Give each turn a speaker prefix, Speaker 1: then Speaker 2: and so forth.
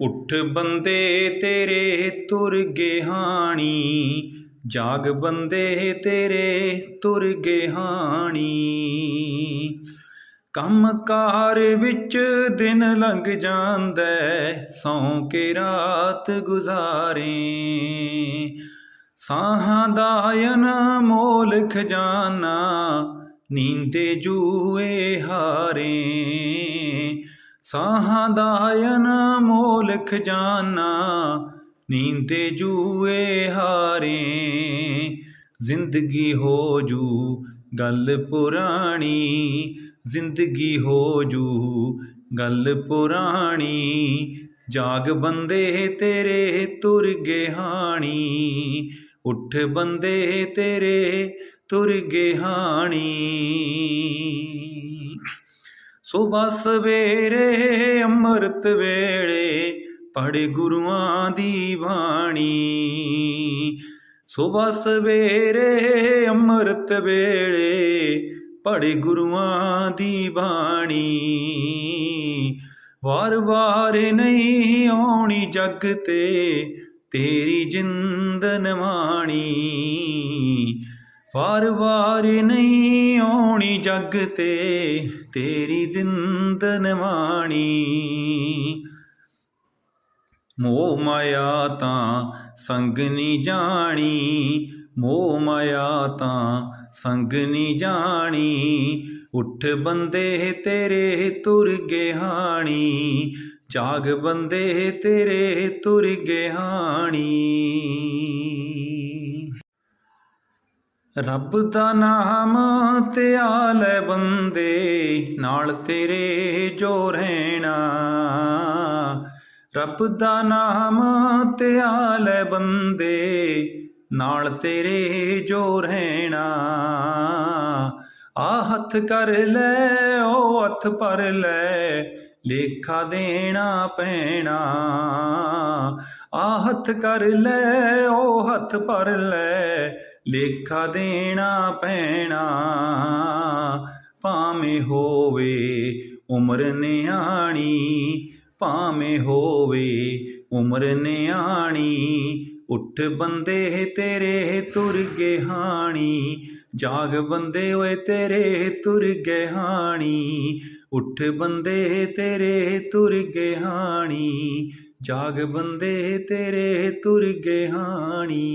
Speaker 1: ਉੱਠ ਬੰਦੇ ਤੇਰੇ ਤੁਰ ਗਏ ਜਾਗ ਬੰਦੇ ਤੇਰੇ ਤੁਰ ਗਏ ਹਾਣੀ। ਕੰਮਕਾਰ ਵਿੱਚ ਦਿਨ ਲੰਘ ਜਾਂਦਾ ਸੌਂ ਕੇ ਰਾਤ ਗੁਜ਼ਾਰੇ। ਸਾਹਾਂ ਦਾ ਅਨਮੋਲ ਖਜ਼ਾਨਾ ਨੀਂਦੇ ਜੂਏ ਹਾਰੇ। ਸਾਹਾਂ ਦਾ ਅਨਮੋਲ ਖਜ਼ਾਨਾ ਨੀਂਦੇ ਜੂਏ ਹਾਰੇ। ਜ਼ਿੰਦਗੀ ਹੋ ਜੂ ਗੱਲ ਪੁਰਾਣੀ, ਜ਼ਿੰਦਗੀ ਹੋ ਜੂ ਗੱਲ ਪੁਰਾਣੀ। ਜਾਗ ਬੰਦੇ ਤੇਰੇ ਤੁਰ ਗਏ ਹਾਣੀ, ਉੱਠ ਬੰਦੇ ਤੇਰੇ ਤੁਰ ਗਏ ਹਾਣੀ। ਸੁਬਹ ਸਵੇਰੇ ਅੰਮ੍ਰਿਤ ਵੇਲੇ ਪੜ੍ਹ ਗੁਰੂਆਂ ਦੀ ਬਾਣੀ। ਸੁਬਹ ਸਵੇਰੇ ਅੰਮ੍ਰਿਤ ਵੇਲੇ ਪੜ੍ਹ ਗੁਰੂਆਂ ਦੀ ਬਾਣੀ। ਵਾਰ ਵਾਰ ਨਹੀਂ ਆਉਣੀ ਜਗ ਤੇ ਤੇਰੀ ਜਿੰਦਨ ਨਵਾਣੀ ਵਾਰ ਵਾਰ ਨਹੀਂ ਆਉਣੀ ਜੱਗ ਤੇ, ਤੇਰੀ ਜਿੰਦ ਨਵਾਣੀ ਮੋਹ ਮਾਇਆ ਤਾਂ ਸੰਗ ਨੀ ਜਾਣੀ, ਮੋਹ ਮਾਇਆ ਤਾਂ ਸੰਗ ਨੀ ਜਾਣੀ। ਉੱਠ ਬੰਦੇ ਤੇਰੇ ਤੁਰ ਗਏ ਹਾਣੀ, ਜਾਗ ਬੰਦੇ ਤੇਰੇ ਤੁਰ ਗਏ ਹਾਣੀ। ਰੱਬ ਦਾ ਨਾਮ ਧਿਆ ਬੰਦੇ, ਨਾਲ ਤੇਰੇ ਜੋ ਰਹਿਣਾ। ਰੱਬ ਦਾ ਨਾਮ ਧਿਆ ਬੰਦੇ, ਨਾਲ ਤੇਰੇ ਜੋ ਰਹਿਣਾ। ਆ ਹੱਥ ਕਰ ਲੈ ਉਹ ਹੱਥ ਪਰ ਲੈ, ਲੇਖਾ ਦੇਣਾ ਪੈਣਾ। ਆ ਹੱਥ ਕਰ ਲੈ ਉਹ ਹੱਥ ਪਰ ਲੈ ਲੇਖਾ ਦੇਣਾ ਪੈਣਾ, ਭਾਵੇਂ ਹੋਵੇ ਉਮਰ ਨਿਆਣੀ, ਭਾਵੇਂ ਹੋਵੇ ਉਮਰ ਨਿਆਣੀ, ਉੱਠ ਬੰਦੇ ਤੇਰੇ ਤੁਰ ਗਏ ਹਾਣੀ, ਜਾਗ ਬੰਦੇ ਓਏ ਤੇਰੇ ਤੁਰ ਗਏ ਹਾਣੀ, ਉੱਠ ਬੰਦੇ ਤੇਰੇ ਤੁਰ ਗਏ ਹਾਣੀ, ਜਾਗ ਬੰਦੇ ਤੇਰੇ ਤੁਰ ਗਏ ਹਾਣੀ।